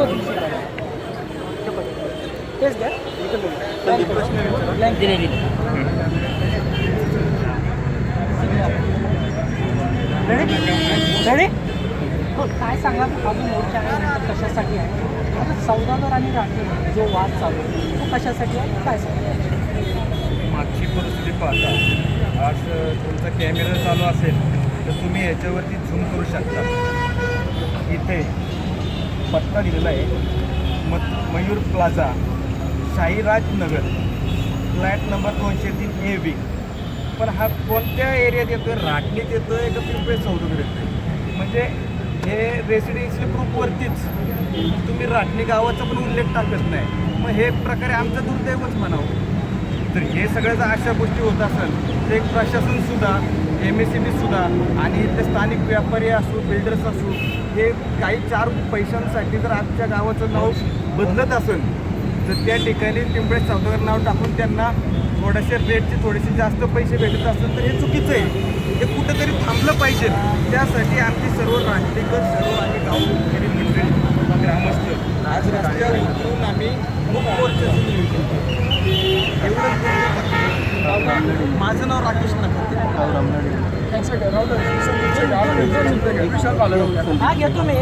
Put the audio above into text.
तो तेच द्या. दिले दिले रेडी हो काय सांगा अजून मोर्चा कशासाठी आहे? आता सौदागर आणि राठोड जो वाद चालू आहे तो कशासाठी आहे? काय सांगा? मागची परिस्थिती पाहता आज तुमचा कॅमेरा चालू असेल तर तुम्ही याच्यावरती झूम करू शकता. इथे पत्ता दिलेला आहे. म Mayur plaza Sairaj Nagar flat number दोनशे तीन ए बी पण हा कोणत्या एरियात येतो आहे राटणीत येतो आहे का पिंपळे चौधरीत येतो म्हणजे हे रेसिडेन्सी ग्रुपवरतीच तुम्ही राटणी गावाचा पण उल्लेख टाकत नाही. मग हे प्रकारे आमचं दुर्दैवच म्हणावं. तर हे सगळं जर अशा गोष्टी होत असेल तर एक प्रशासनसुद्धा एम एस सी बीसुद्धा आणि इथले स्थानिक व्यापारी असो बिल्डर्स असो हे काही चार पैशांसाठी जर आजच्या गावाचं नाव बदलत असेल तर त्या ठिकाणी पिंपळे चौदागर नाव टाकून त्यांना थोडेसे रेटचे थोडेसे जास्त पैसे भेटत असतात तर हे चुकीचं आहे हे कुठंतरी थांबलं पाहिजे त्यासाठी आमची सर्व राष्ट्रीयकर सर्व आणि गावकरी मंडळी ग्रामस्थ आज रस्त्यावर उतरून आम्ही मुख मोर्चाचं नियोजन केलं. माझं नाव राकेश नखते. हा घेतो मी.